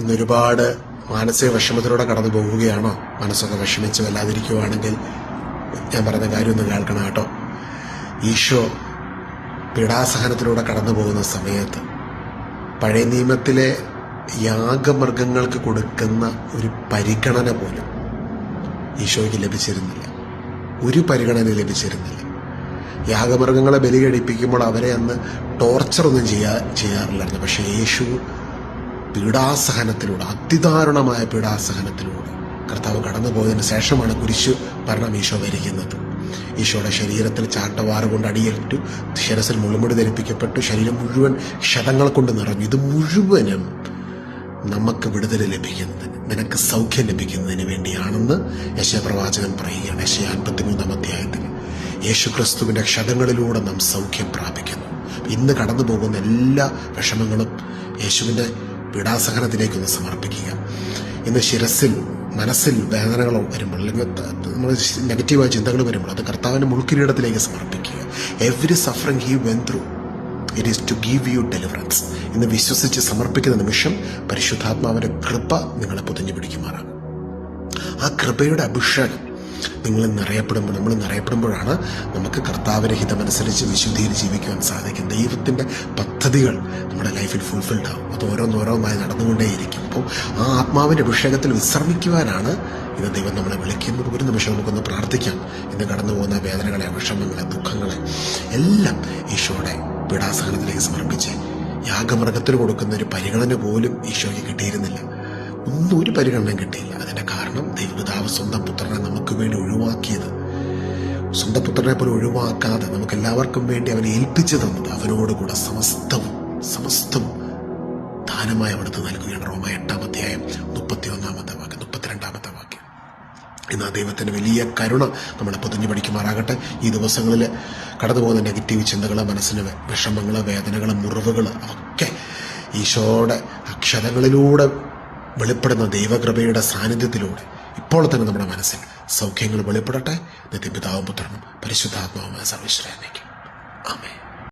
ഇന്നൊരുപാട് മാനസിക വിഷമത്തിലൂടെ കടന്നു പോവുകയാണോ മനസ്സൊക്കെ വിഷമിച്ച് വല്ലാതിരിക്കുവാണെങ്കിൽ ഞാൻ പറയുന്ന കാര്യമൊന്നും കേൾക്കണം കേട്ടോ. ഈശോ പീഡാസഹനത്തിലൂടെ കടന്നു പോകുന്ന സമയത്ത് പഴയ നിയമത്തിലെ യാഗമൃഗങ്ങൾക്ക് കൊടുക്കുന്ന ഒരു പരിഗണന പോലും ഈശോയ്ക്ക് ലഭിച്ചിരുന്നില്ല. ഒരു പരിഗണന ലഭിച്ചിരുന്നില്ല. യാഗമൃഗങ്ങളെ ബലി കഴിപ്പിക്കുമ്പോൾ അവരെ അന്ന് ടോർച്ചറൊന്നും ചെയ്യാ ചെയ്യാറില്ലായിരുന്നു. പക്ഷേ യേശു പീഡാസഹനത്തിലൂടെ അതിദാരുണമായ പീഡാസഹനത്തിലൂടെ കർത്താവ് കടന്നു പോയതിനു ശേഷമാണ് കുരിശ് ഭരണം ഈശോ വരിക്കുന്നത് ഈശോയുടെ ശരീരത്തിൽ ചാട്ടവാറ് കൊണ്ട് അടിയേറ്റു ശിരസിൽ മുള്ളുമുടി ധരിപ്പിക്കപ്പെട്ടു ശരീരം മുഴുവൻ ക്ഷതങ്ങൾ കൊണ്ട് നിറഞ്ഞു. ഇത് മുഴുവനും നമുക്ക് വിടുതൽ ലഭിക്കുന്നതിന് നിനക്ക് സൗഖ്യം ലഭിക്കുന്നതിന് വേണ്ടിയാണെന്ന് യശയപ്രവാചകൻ പറയുകയാണ്. യശയ അൻപത്തിമൂന്നാം അധ്യായത്തിൽ യേശു ക്രിസ്തുവിന്റെ ക്ഷതങ്ങളിലൂടെ നാം സൗഖ്യം പ്രാപിക്കുന്നു. ഇന്ന് കടന്നു പോകുന്ന എല്ലാ വിഷമങ്ങളും യേശുവിന്റെ പീഡാസഹനത്തിലേക്കൊന്ന് സമർപ്പിക്കുക. ഇന്ന് ശിരസിൽ മനസ്സിൽ വേദനകൾ വരുമ്പോൾ അല്ലെങ്കിൽ നമ്മൾ നെഗറ്റീവായ ചിന്തകൾ വരുമ്പോൾ അത് കർത്താവിന്റെ മുൾക്കിരീടത്തിലേക്ക് സമർപ്പിക്കുക. Every suffering he went through it is to give you deliverance എന്ന് വിശ്വസിച്ച് സമർപ്പിക്കുന്ന നിമിഷം പരിശുദ്ധാത്മാവിന്റെ കൃപ നിങ്ങളെ പൊതിഞ്ഞു പിടിക്കുമാറാകും ആ കൃപയുടെ അഭിഷേകം നിങ്ങൾ നിറയപ്പെടുമ്പോൾ നമ്മൾ നിറയപ്പെടുമ്പോഴാണ് നമുക്ക് കർത്താവിന്റെ ഹിതമനുസരിച്ച് വിശുദ്ധിയിൽ ജീവിക്കുവാൻ സാധിക്കും. ദൈവത്തിന്റെ പദ്ധതികൾ നമ്മുടെ ലൈഫിൽ ഫുൾഫിൽഡ് ആവും. അത് ഓരോന്നോരോന്നായി നടന്നുകൊണ്ടേയിരിക്കും. അപ്പോൾ ആ ആത്മാവിന്റെ അഭിഷേകത്തിൽ വിശ്രമിക്കുവാനാണ് ഇന്ന് ദൈവം നമ്മളെ വിളിക്കുന്നത്. ഒരു നിമിഷം നമുക്കൊന്ന് പ്രാർത്ഥിക്കാം. ഇന്ന് കടന്നു പോകുന്ന വേദനകളെ വിഷമങ്ങളെ ദുഃഖങ്ങളെ എല്ലാം ഈശോയുടെ പീഡാസഹനത്തിലേക്ക് സമർപ്പിച്ച് യാഗമൃഗത്തിന് കൊടുക്കുന്ന ഒരു പരിഗണന പോലും ഈശോയ്ക്ക് കിട്ടിയിരുന്നില്ല. ഒന്നും ഒരു പരിഗണനയും കിട്ടിയില്ല. അതിന്റെ കാരണം ദൈവപിതാവ് സ്വന്തം പുത്രനെ നമുക്ക് വേണ്ടി ഒഴിവാക്കിയത്. സ്വന്തം പുത്രനെ പോലെ ഒഴിവാക്കാതെ നമുക്ക് എല്ലാവർക്കും വേണ്ടി അവനെ ഏൽപ്പിച്ചു തന്നത് അവനോടുകൂടെ സമസ്തവും സമസ്തവും ദാനമായി അവിടുത്തെ നൽകുകയാണ്. റോമ എട്ടാം അധ്യായം മുപ്പത്തി ഒന്നാമത്തെ വാക്യം മുപ്പത്തിരണ്ടാമത്തെ വാക്യം. ഇന്ന് ആ ദൈവത്തിന്റെ വലിയ കരുണ നമ്മളെ പൊതിഞ്ഞു പഠിക്കുമാറാകട്ടെ ഈ ദിവസങ്ങളിൽ കടന്നു പോകുന്ന നെഗറ്റീവ് ചിന്തകൾ മനസ്സിന് വിഷമങ്ങൾ വേദനകൾ മുറിവുകൾ ഒക്കെ ഈശോയുടെ അക്ഷരങ്ങളിലൂടെ വെളിപ്പെടുന്ന ദൈവകൃപയുടെ സാന്നിധ്യത്തിലൂടെ ഇപ്പോൾ തന്നെ നമ്മുടെ മനസ്സിൽ സൗഖ്യങ്ങൾ വെളിപ്പെടട്ടെ. നിത്യപിതാവും പുത്രനും പരിശുദ്ധാത്മാവുമായ സർവശ്രേനയ്ക്കും ആമേ